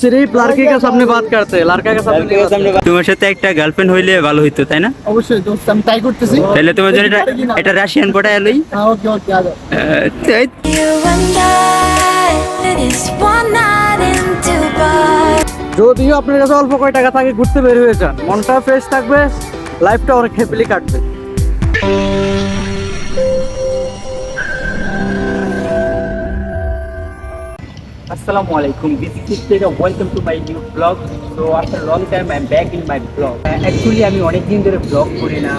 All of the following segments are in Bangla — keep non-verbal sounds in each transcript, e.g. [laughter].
সিরিপ লারকি কা সামনে বাত করতে লারকা কা সামনে কা সামনে তোমার সাথে একটা গার্লফ্রেন্ড হইলে ভালো হইতো তাই না? অবশ্যই দোস্ত আমি তাই করতেছি। তাহলে তোমার জন্য এটা এটা রাশিয়ান পটা এলই ওকে ওকে যদিও আপনার কাছে অল্প কয় টাকা থাকে ঘুরতে বের হয়ে যান। মনটা ফ্রেশ থাকবে লাইফটা অনেক হ্যাপিলি কাটবে। Assalamu alaikum. This is Sid Welcome to my new vlog. So, after a long time, I'm back in my vlog. Actually আমি অনেকদিন ধরে ব্লগ করি না।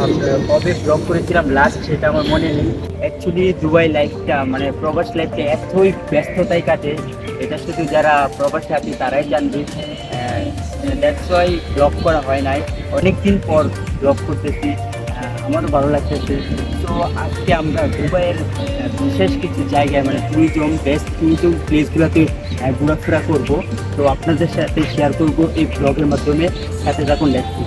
কবে ব্লগ করেছিলাম লাস্ট সেটা আমার মনে নেই। অ্যাকচুয়ালি দুবাই লাইফটা মানে প্রবাস লাইফটা এতই ব্যস্ততায় কাটে। এটা শুধু যারা প্রবাসে আছে, তারাই জানবে। দ্যাটস ওয়াই ব্লগ করা হয় নাই। অনেকদিন পর ব্লগ করতেছি। আমারও ভালো লাগছে তো আজকে আমরা দুবাইয়ের বিশেষ কিছু জায়গায় মানে ট্যুরিজম বেস্ট ট্যুরিজম প্লেসগুলোতে ঘোরাফেরা করব। তো আপনাদের সাথে শেয়ার করব এই ব্লগের মাধ্যমে। সাথে থাকুন দেখছি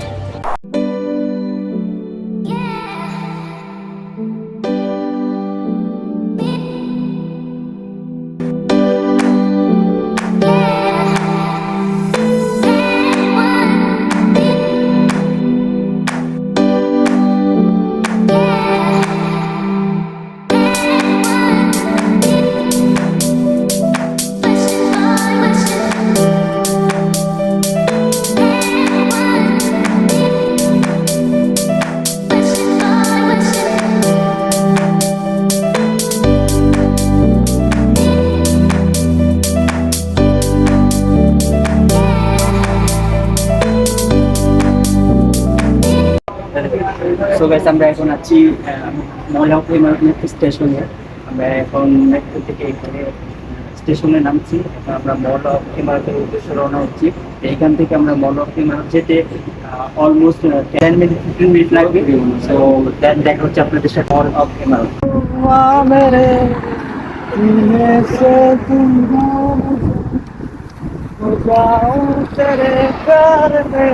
সো গাইস আমরা এখন আছি ময়লা মেট্রো স্টেশনে আমরা এখন মেট্রো থেকে এখানে স্টেশনে নামছি এখন আমরা মল অফ ইমারতের উদ্দেশ্যে রওনা হচ্ছি এইখান থেকে আমরা মল অফ ইমারত যেতে almost ten minute fifteen minute লাগবে সো দেন দেখা হচ্ছে আপনাদের সাথে মল অফ ইমারত वहाँ मेरे सीने से तुम हो जाऊं तेरे प्यार में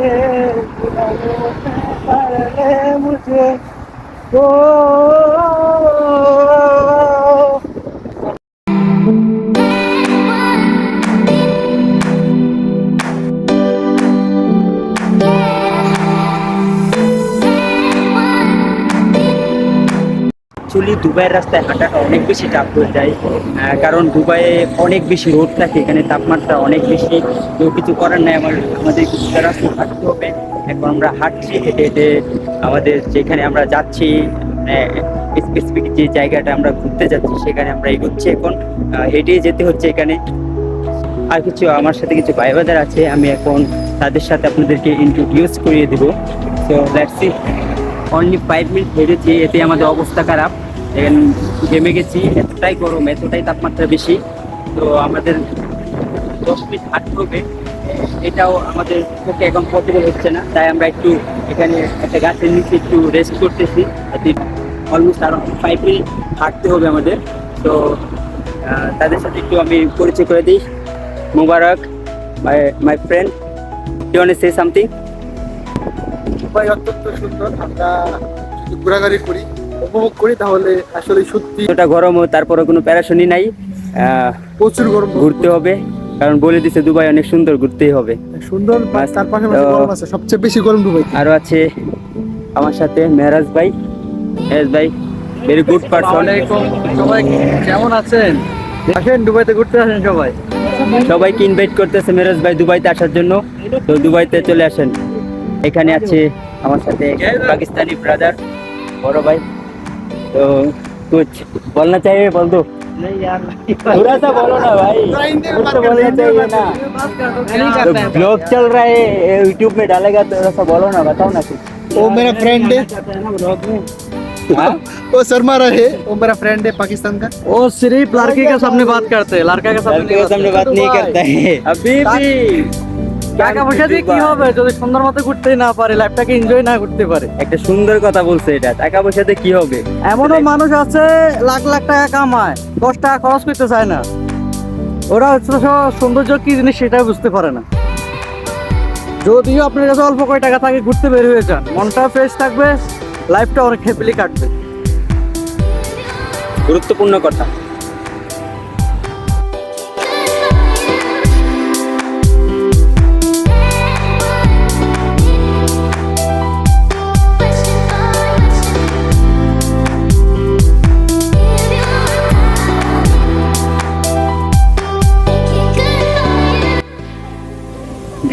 दिलों से भर ले मुझे ओ অ্যাকচুয়ালি দুবাইয়ের রাস্তায় হাঁটাটা অনেক বেশি টাফ হয়ে যায়। কারণ দুবাইয়ে অনেক বেশি রোদ থাকে, এখানে তাপমাত্রা অনেক বেশি। তো কিছু করার নাই, আমার আমাদের কিছুটা রাস্তা হাঁটতে হবে। এখন আমরা হাঁটছি, হেঁটে হেঁটে আমাদের যেখানে আমরা যাচ্ছি স্পেসিফিক যে জায়গাটা আমরা ঘুরতে যাচ্ছি, সেখানে আমরা এগোচ্ছি। এখন হেঁটে যেতে হচ্ছে এখানে। আর কিছু আমার সাথে কিছু ভাই বাজার আছে, আমি এখন তাদের সাথে আপনাদেরকে ইন্ট্রোডিউস করিয়ে দিব। তো that's it only five minute হেঁটেছি, এতে আমাদের অবস্থা খারাপ। এখন ঘেমে গেছি, এতটাই গরম, এতটাই তাপমাত্রা বেশি। তো আমাদের দশ মিনিট হাঁটতে হবে। এটাও আমাদের পক্ষে এখন পসিবল হচ্ছে না। তাই আমরা একটু এখানে একটা গাছের নিচে একটু রেস্ট করতেছি। অলমোস্ট আরও ফাইভ মিনিট হাঁটতে হবে আমাদের। তো তাদের সাথে একটু আমি পরিচয় করে দিই। Mubarak my my friend you say something Dubai অত্যন্ত সুন্দর। আমরা ঘোরাঘুরি করি। উপভোগ করি তাহলে আসলে সত্যি। এতটা গরমও তারপরে কোনো প্যারাশনই নাই। প্রচুর গরম ঘুরতে হবে কারণ বলে দিছে দুবাই অনেক সুন্দর ঘুরতেই হবে। সুন্দর তার পাশাপাশি গরম আছে সবচেয়ে বেশি গরম দুবাই। আরও আছে আমার সাথে মেহরাজ ভাই। মেহরাজ ভাই ভেরি গুড পারসন সবাই কেমন আছেন? আসেন দুবাইতে ঘুরতে আসেন সবাই। সবাইকে ইনভাইট করতেছে মেহরাজ ভাই দুবাইতে আসার জন্য। তো দুবাইতে চলে আসেন। এখানে আছে আমার সাথে পাকিস্তানি ব্রাদার বড় ভাই। তো कुछ बोलना चाहिए बोल दो। नहीं यार थोड़ा सा बोलो ना भाई। कुछ तो बोलना चाहिए ना। तो ब्लॉग चल रहा है यूट्यूब में डालेगा तो थोड़ा सा बोलो ना बताओ ना कुछ। वो मेरा फ्रेंड है। हाँ? [laughs] वो शर्मा रहे वो मेरा फ्रेंड है पाकिस्तान का। वो सिर्फ़ लड़के के सामने बात करते हैं लड़का के सामने के सामने बात नहीं करता। है अभी भी। টাকা পয়সা দিয়ে কি হবে? যদি সুন্দর মতো ঘুরতেই না পারে লাইফটাকে এনজয় না করতে পারে। একটা সুন্দর কথা বলছে এটা। টাকা পয়সাতে কি হবে? এমনও মানুষ আছে লাখ লাখ টাকা কামায় দশ টাকা খরচ করতে চায় না। ওরা সৌন্দর্য কি জিনিস সেটা বুঝতে পারে না। যদিও আপনার কাছে অল্প কয় টাকা থাকে ঘুরতে বের হয়ে যান। মনটা ফ্রেশ থাকবে লাইফটা অনেক হ্যাপিলি কাটবে। গুরুত্বপূর্ণ কথা।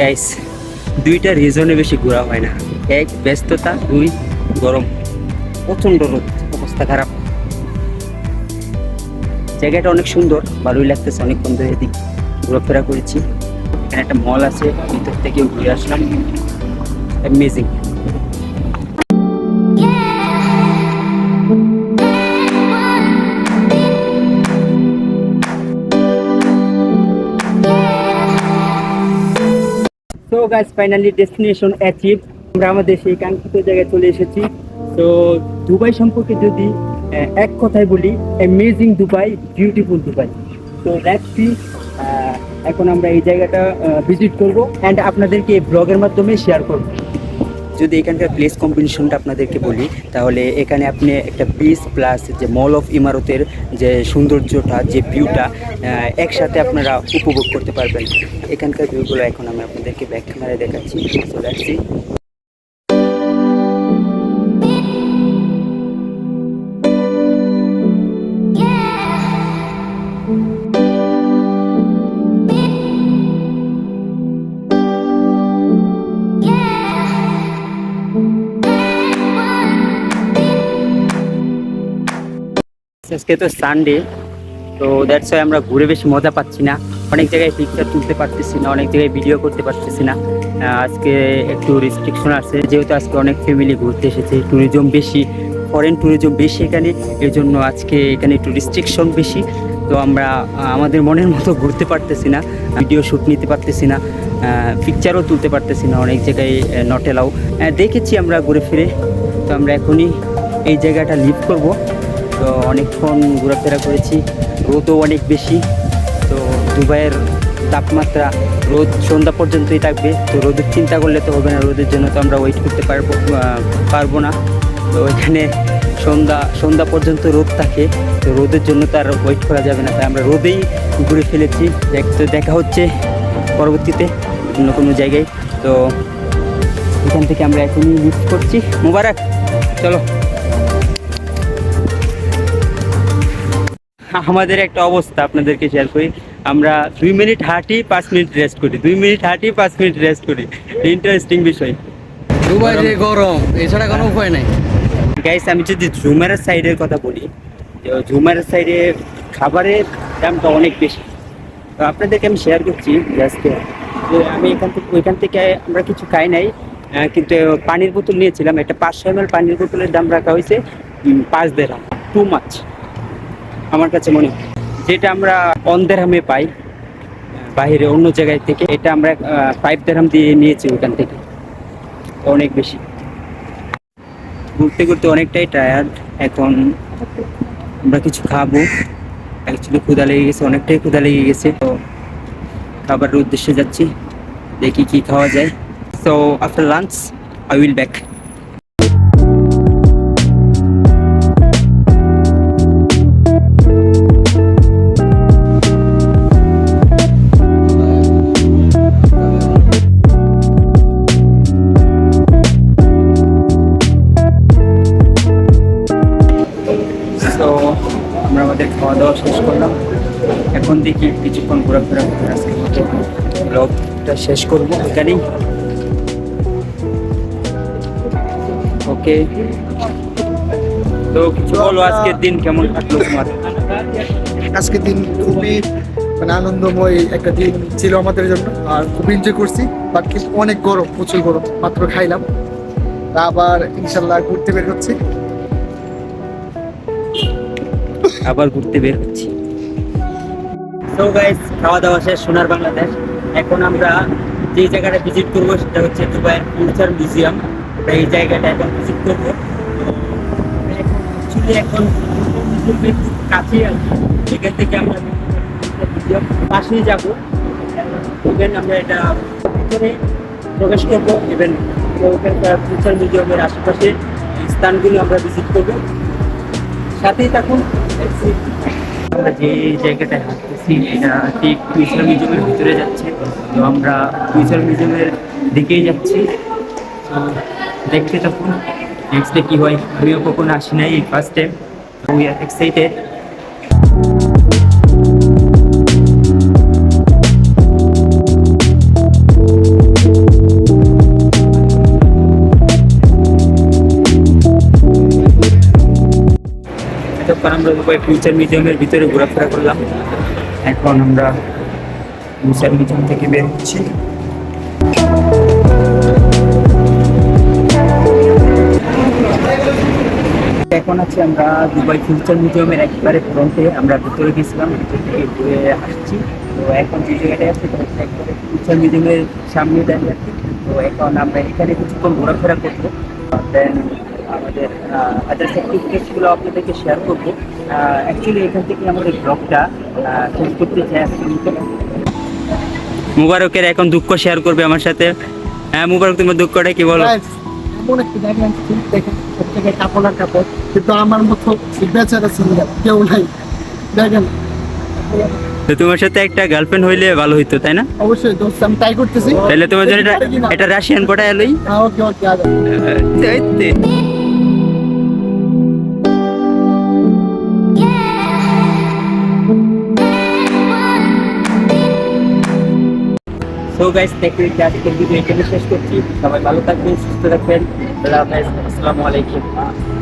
গাইস দুইটা রিজনে বেশি ঘোরা হয় না। এক, ব্যস্ততা, দুই, গরম। প্রচণ্ড রোদ, অবস্থা খারাপ। জায়গাটা অনেক সুন্দর ভালোই লাগতেছে অনেকক্ষণ ধরে এদিক ঘোরাফেরা করেছি। এখানে একটা মল আছে, ভিতর থেকে ঘুরে আসলাম। অ্যামেজিং তো গাইস ফাইনালি ডেস্টিনেশন অ্যাচিভ আমরা আমাদের সেই কাঙ্ক্ষিত জায়গায় চলে এসেছি। তো দুবাই সম্পর্কে যদি এক কথায় বলি অ্যামেজিং দুবাই বিউটিফুল দুবাই। তো লেটস সি এখন আমরা এই জায়গাটা ভিজিট করব। অ্যান্ড আপনাদেরকে এই ব্লগের মাধ্যমে শেয়ার করব। যদি এখানকার প্লেস কম্বিনেশনটা আপনাদেরকে বলি, তাহলে এখানে আপনি একটা বিচ প্লাস যে মল অফ ইমারতের যে সৌন্দর্যটা, যে ভিউটা একসাথে আপনারা উপভোগ করতে পারবেন। এখানকার ভিউগুলো এখন আমি আপনাদেরকে ব্যাক ক্যামেরায় দেখাচ্ছি। চলে আসছি আজকে তো সানডে তো দ্যাটস ওয়াই আমরা ঘুরে বেশি মজা পাচ্ছি না। অনেক জায়গায় পিকচার তুলতে পারতেছি না, অনেক জায়গায় ভিডিও করতে পারতেছি না। আজকে একটু রেস্ট্রিকশন আছে, যেহেতু আজকে অনেক ফ্যামিলি ঘুরতে এসেছে ট্যুরিজম বেশি ফরেন ট্যুরিজম বেশি এখানে এর জন্য আজকে এখানে একটু রেস্ট্রিকশন বেশি। তো আমরা আমাদের মনের মতো ঘুরতে পারতেছি না ভিডিও শ্যুট নিতে পারতেছি না পিকচারও তুলতে পারতেছি না, অনেক জায়গায় নট এলাও দেখেছি আমরা ঘুরে ফিরে। তো আমরা এখনই এই জায়গাটা লিভ করব। তো অনেকক্ষণ ঘোরাফেরা করেছি। রোদও অনেক বেশি। তো দুবাইয়ের তাপমাত্রা রোদ সন্ধ্যা পর্যন্তই থাকবে। তো রোদের চিন্তা করলে তো হবে না, রোদের জন্য তো আমরা ওয়েট করতে পারব পারব না। তো এখানে সন্ধ্যা সন্ধ্যা পর্যন্ত রোদ থাকে। তো রোদের জন্য তো আর ওয়েট করা যাবে না। তাই আমরা রোদেই ঘুরে ফেলেছি। তো দেখা হচ্ছে পরবর্তীতে অন্য কোনো জায়গায়। তো এখান থেকে আমরা এখনই লিফট করছি। মুবারক, চলো। আমাদের একটা অবস্থা আপনাদেরকে শেয়ার করি। আমরা দুই মিনিট হাঁটি পাঁচ মিনিট রেস্ট করি। দুই মিনিট হাঁটি পাঁচ মিনিট রেস্ট করি। ইন্টারেস্টিং বিষয়। দুবাই যে গরম এছাড়া কোনো উপায় নাই। গাইস আমি যদি ঝুমারের সাইডের কথা বলি যে ঝুমারের সাইডে খাবারের দামটা অনেক বেশি। তো আপনাদেরকে আমি শেয়ার করছি আজকে যে আমি এখান থেকে ওইখান থেকে আমরা কিছু খাই নাই। কিন্তু পানির বোতল নিয়েছিলাম। একটা পাঁচশো এম পানির বোতলের দাম রাখা হয়েছে পাঁচ দেড়াম টু মাছ আমার কাছে মনে হয়। যেটা আমরা অন দেড়হামে পাই, বাইরে অন্য জায়গায় থেকে, এটা আমরা ফাইভ দেড়হাম দিয়ে নিয়েছি ওইখান থেকে। অনেক বেশি। ঘুরতে ঘুরতে অনেকটাই টায়ার্ড এখন আমরা কিছু খাব। অ্যাকচুয়ালি ক্ষুধা লেগে গেছে, অনেকটাই ক্ষুধা লেগে গেছে। তো খাবারের উদ্দেশ্যে যাচ্ছি, দেখি কি খাওয়া যায়। So after lunch I will back শেষ করব এখানেই। ওকে। তো কিছু বলো আজকের দিন কেমন কাটলো তোমার? আজকের দিন খুবই মানে আনন্দময় একটা দিন ছিল আমাদের জন্য আর খুব এনজয় করছি বাট কিন্তু অনেক গরম প্রচুর গরম মাত্র খাইলাম। তা আবার ইনশাল্লাহ ঘুরতে বের হচ্ছে। আবার ঘুরতে বের হচ্ছি। তো গাইস খাওয়া দাওয়া শেষ সোনার বাংলাদেশ। এখন আমরা যে জায়গাটা ভিজিট করব সেটা হচ্ছে দুবাইয়ের ফিউচার মিউজিয়াম আমরা এই জায়গাটা এখন ভিজিট করব। অ্যাকচুয়ালি এখন কাছেই আছি এখান থেকে আমরা মিউজিয়াম পাশেই যাব। ইভেন আমরা এটা ভিতরে প্রবেশ করব। ইভেন ওখানকার ফিউচার মিউজিয়ামের আশেপাশে স্থানগুলো আমরা ভিজিট করব। সাথেই থাকুন আমরা যে জায়গাটায় সিন এটা ঠিক টুইসার মিউজিয়ামের ভিতরে যাচ্ছে তো আমরা টুইসার মিউজিয়ামের দিকেই যাচ্ছি। তো দেখতে তখন নেক্সট ডে কী হয়, আমিও কখনো আসি নাই এই first time we are excited আমরা ফিউচার মিউজিয়ামের ভিতরে ঘোরাফেরা করলাম। এখন আমরা ফিউচার মিউজিয়াম থেকে বের হচ্ছি। এখন আছে আমরা দুবাই ফিউচার মিউজিয়ামের একবারে ফ্রন্টে আমরা ভিতরে গেছিলাম, ভিতর থেকে ঘুরে আসছি। তো এখন যে জায়গাটায় আছে একবারে ফিউচার মিউজিয়ামের সামনে দাঁড়িয়ে আছি তো এখন আমরা এখানে কিছুক্ষণ ঘোরাফেরা করব। দেন আমাদের আদার্স অ্যাক্টিভিটিসগুলো আপনাদেরকে শেয়ার করব। অ্যাকচুয়ালি এখান থেকে আমাদের ব্লগটা শেষ করতে চাই মুবারকের এখন দুঃখ শেয়ার করবে আমার সাথে। হ্যাঁ মুবারক তোমার দুঃখটা কি বলো? এমন একটা জায়গা দেখেন সব জায়গায় কাপড় আর কাপড় কিন্তু আমার মতো বেচারা সিঙ্গেল কেউ নাই। দেখেন। তো তোমার সাথে একটা গার্লফ্রেন্ড হইলে ভালো হইতো তাই না? অবশ্যই দোস্ত আমি ট্রাই করতেছি। তাহলে তোমার জন্য এটা এটা রাশিয়ান পটা এলোই ওকে ওকে সো গাইস দেখতে দেখতে আজকের ভিডিও এখানে শেষ করছি সবাই ভালো থাকবেন সুস্থ থাকবেন আসসালামু আলাইকুম